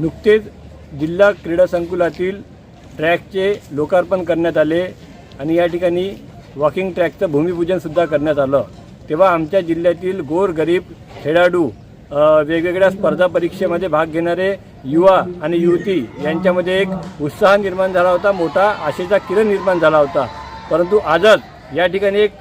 नुकतेच जिल्हा क्रीडा संकुलातील ट्रॅकचे लोकार्पण करण्यात आले आणि या ठिकाणी वॉकिंग ट्रॅकचं भूमिपूजनसुद्धा करण्यात आलं. तेव्हा आमच्या जिल्ह्यातील गोरगरीब खेळाडू वेगवेगळ्या स्पर्धा परीक्षेमध्ये भाग घेणारे युवा आणि युवती यांच्यामध्ये एक उत्साह निर्माण झाला होता मोठा आशेचा किरण निर्माण झाला होता. परंतु आजच या ठिकाणी एक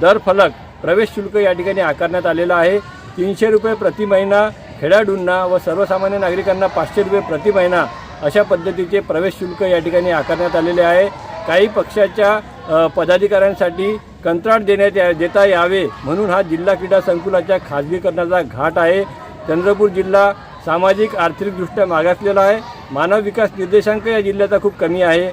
दर फलक प्रवेश शुल्क या ठिकाणी आकारण्यात आलेला आहे. तीनशे रुपये प्रति महिना खेळाडूंना व सर्वसामान्य नागरिकांना पाचशे रुपये प्रति महिना अशा पद्धतीचे प्रवेश शुल्क या ठिकाणी आकारण्यात आलेले आहे. काही पक्षाच्या पदाधिकाऱ्यांसाठी कंत्राट देण्यात या देता यावे म्हणून हा जिल्हा क्रीडा संकुलाच्या खाजगीकरणाचा घाट आहे. चंद्रपूर जिल्हा सामाजिक आर्थिकदृष्ट्या मागासलेला आहे. मानव विकास निर्देशांक या जिल्ह्याचा खूप कमी आहे.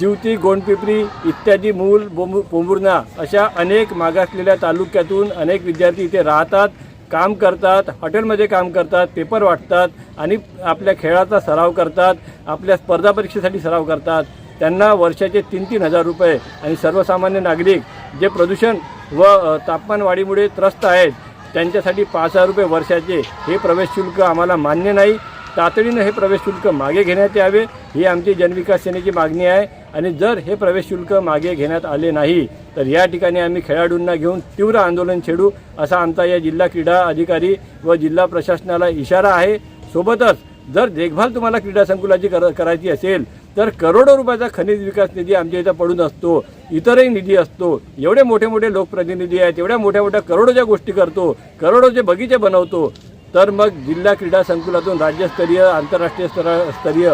जिवती गोंडपिपरी इत्यादी मूल बोंबु पोंभुर्णा अशा अनेक मागासलेल्या तालुक्यातून अनेक विद्यार्थी इथे राहतात. काम करतात हॉटेलमध्ये काम करतात पेपर वाटतात आणि आपल्या खेळाचा सराव करतात आपल्या स्पर्धा परीक्षेसाठी सराव करतात. त्यांना वर्षाचे तीन तीन हजार रुपये आणि सर्वसामान्य नागरिक जे प्रदूषण व तापमान तापमानवाढीमुळे त्रस्त आहेत त्यांच्यासाठी पाच हजार रुपये वर्षाचे हे प्रवेश शुल्क आम्हाला मान्य नाही. तातडीनं हे प्रवेश शुल्क मागे घेण्यात यावे ही आमची जनविकास सेनेची मागणी आहे. आणि जर हे प्रवेश शुल्क मागे घेण्यात आले नाही तर या ठिकाणी आम्ही खेळाडूंना घेऊन तीव्र आंदोलन छेडू असा आमचा या जिल्हा क्रीडा अधिकारी व जिल्हा प्रशासनाला इशारा आहे. सोबतच जर देखभाल तुम्हाला क्रीडा संकुलाची कर करायची असेल तर करोडो रुपयाचा खनिज विकास निधी आमच्या इथं पडून असतो इतरही निधी असतो. एवढे मोठे मोठे लोकप्रतिनिधी आहेत एवढ्या मोठ्या मोठ्या करोडोच्या गोष्टी करतो करोडोचे बगीचे बनवतो. तर मग जिल्हा क्रीडा संकुलातून राज्यस्तरीय आंतरराष्ट्रीय स्तरा स्तरीय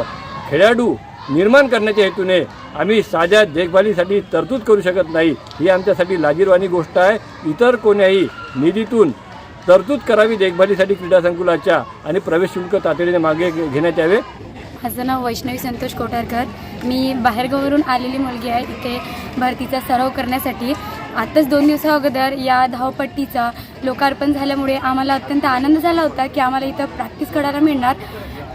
खेळाडू निर्माण करण्याच्या हेतूने आम्ही साध्या देखभालीसाठी तरतूद करू शकत नाही. ही आमच्यासाठी लाजीरवाणी गोष्ट आहे. इतर कोण्याही निधीतून तरतूद करावी देखभालीसाठी क्रीडा संकुलाच्या आणि प्रवेश शुल्क तातडीने मागे घेण्यात यावे. माझं नाव वैष्णवी संतोष कोठारकर. मी बाहेरगावावरून आलेली मुलगी आहे इथे भरतीचा सराव करण्यासाठी. आत्ताच दोन दिवसा अगोदर या धावपट्टीचं लोकार्पण झाल्यामुळे आम्हाला अत्यंत आनंद झाला होता की आम्हाला इथं प्रॅक्टिस करायला मिळणार.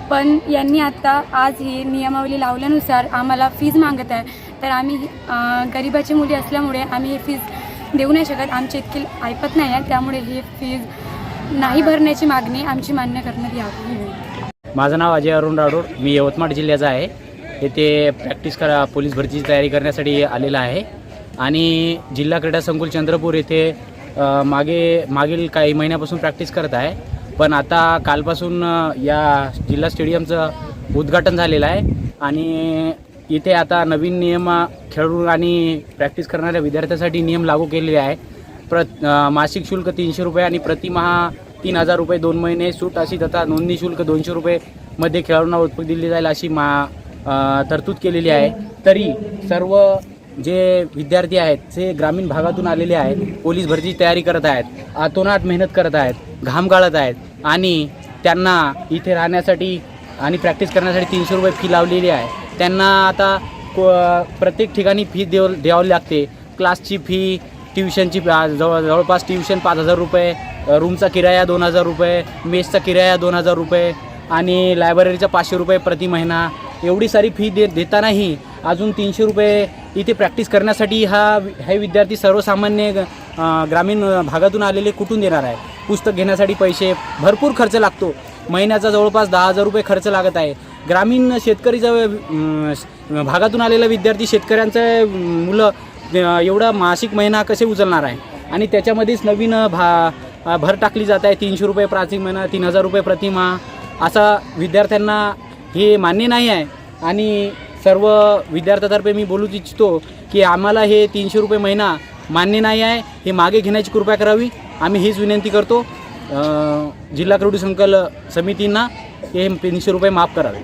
पण यांनी आत्ता आज ही नियमावली लावल्यानुसार आम्हाला फीज मागत आहे. तर आम्ही गरिबाची मुली असल्यामुळे आम्ही ही फीज देऊ नाही शकत. आमची इतकी ऐपत नाही आहे त्यामुळे ही फीज नाही भरण्याची मागणी आमची मान्य करण्यात यावी. माझं नाव अजय अरुण राठोड. मी यवतमाळ जिल्ह्याचा आहे. येथे प्रॅक्टिस करा पोलीस भरतीची तयारी करण्यासाठी आलेला आहे. आणि जिल्हा क्रीडा संकुल चंद्रपूर येथे मागे मागील काही महिन्यापासून प्रॅक्टिस करत आहे. पण आता कालपासून या जिल्हा स्टेडियमचं उद्घाटन झालेलं आहे. आणि इथे आता नवीन नियम खेळून आणि प्रॅक्टिस करणाऱ्या विद्यार्थ्यांसाठी नियम लागू केलेले आहे प्र मासिक शुल्क तीनशे रुपये आणि प्रतिमहा तीन हजार रुपये दोन महिने सूट अशी तथा नोंदणी शुल्क दोनशे रुपये मध्ये खेळाडूंना उत्पन्न दिली जाईल अशी मा तरतूद केलेली आहे. तरी सर्व जे विद्यार्थी आहेत जे ग्रामीण भागातून आलेले आहेत पोलीस भरतीची तयारी करत आहेत आतोनात मेहनत करत आहेत घाम गाळत आहेत आणि त्यांना इथे राहण्यासाठी आणि प्रॅक्टिस करण्यासाठी तीनशे रुपये फी लावलेली आहे. त्यांना आता को प्रत्येक ठिकाणी फी देव द्यावी लागते. क्लासची फी ट्युशनची जवळ जवळपास ट्युशन पाच हजार रुपये रूमचा किराया दोन हजार रुपये मेसचा किराया दोन हजार रुपये आणि लायब्ररीचा पाचशे रुपये प्रति महिना. एवढी सारी फी दे देतानाही अजून तीनशे रुपये इथे प्रॅक्टिस करण्यासाठी हा हे विद्यार्थी सर्वसामान्य ग्रामीण भागातून आलेले कुठून देणार आहे? पुस्तक घेण्यासाठी पैसे भरपूर खर्च लागतो. महिन्याचा जवळपास दहा हजार रुपये खर्च लागत आहे. ग्रामीण शेतकरीचा भागातून आलेला विद्यार्थी शेतकऱ्यांचं मुलं एवढा मासिक महिना कसे उचलणार आहे? आणि त्याच्यामध्येच नवीन भा भर टाकली जात आहे. तीनशे रुपये प्राचीन महिना तीन हजार रुपये प्रतिमा असा विद्यार्थ्यांना हे मान्य नाही आहे. आणि सर्व विद्यार्थ्यातर्फे मी बोलू इच्छितो की आम्हाला हे तीनशे रुपये महिना मान्य नाही आहे. हे मागे घेण्याची कृपा करावी. आम्ही हीच विनंती करतो. जिल्हा क्रीडू संकल समितींना हे तीनशे रुपये माफ करावे.